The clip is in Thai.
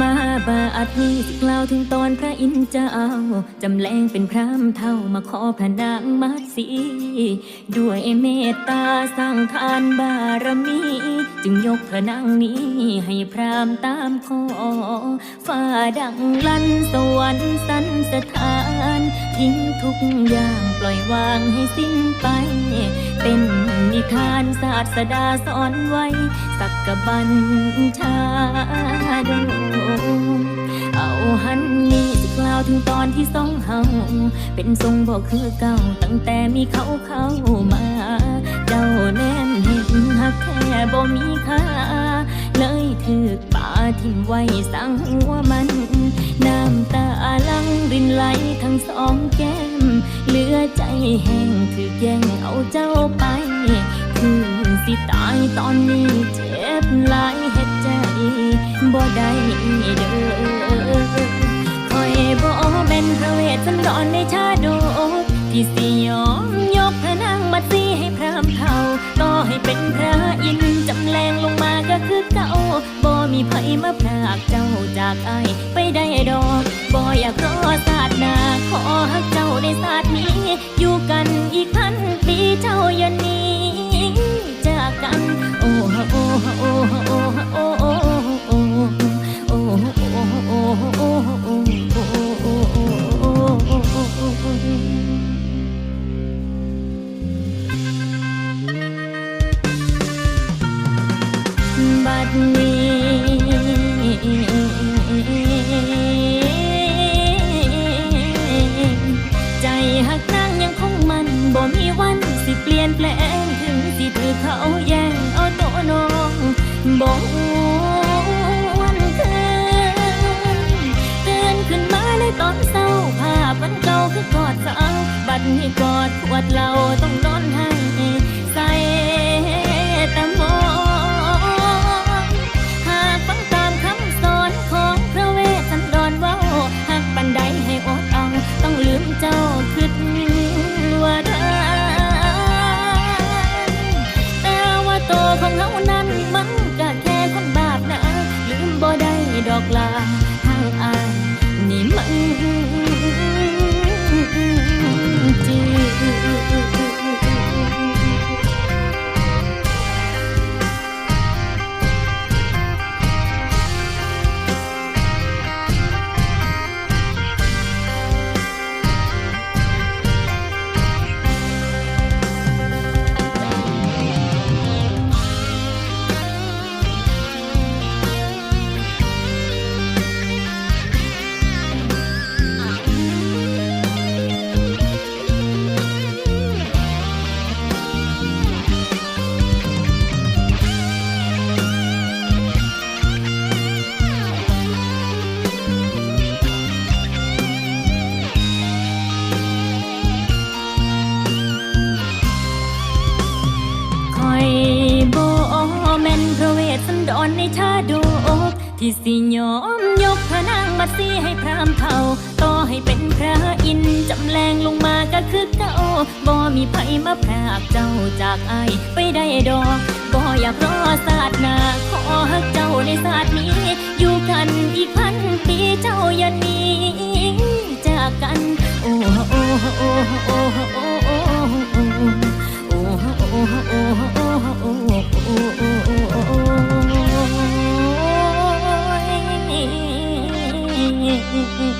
มาบาดนี้สิกล่าวถึงตอนพระอินทร์เจ้า จำแรงเป็นพรามเท่ามาขอพระนางมาสี ด้วยเมตตาสร้างทานบารมี จึงยกพระนางนี้ ให้พรามตามขอฟ้าดังลั่นสวรรค์สันสถานทิ้งทุกอย่างปล่อยวางให้สิ้นไป เป็นนิทานศาสดาสอนไว้ สักกบัญชา ตอนที่สองเฮาเป็นทรงบอกคือเก่า ตั้งแต่มีเขาเข้ามา เจ้าแนมเห็นหักแค่บ่มีค่า เลยถือป่าทิ่มไว้สั่งหัวมัน น้ำตาลังรินไหลทั้งสองแก้ม เหลือใจแห้งถือแย่งเอาเจ้าไป คือสิตายตอนนี้เจ็บหลายเฮ็ดใจบ่ได้เด้อ รอนในชาโดกที่สิยอมยกพระนางมาสีให้พรามเขาต่อให้เป็นพระอินจำแรงลงมาก็คือเก่าบ่มีไผมาพรากเจ้าจากไอไปได้ดอกบ่อยากรอศาสนาขอ ดนี้ใจหักนางยังคงมันบ่มีวันสิเปลี่ยนแปลงถึงสิถือเขาแย่งเอาโตน้องบ่วันคืนตื่นขึ้นมาในตอนเศร้าภาพวันเก่าคือกอดสาวบัดนี้กอดขวดเหล้าต้องนอนให้ืมเจ้าคิด ที่สิยอมยกพระนางมาซีให้พรามเทาต่อให้เป็นพระอินจำแรงลงมาก็คือเก่าบ่มีไผมาพรากเจ้าจากไอไปได้ดอกบ่อยากรอศาสตร์นา mm-hmm.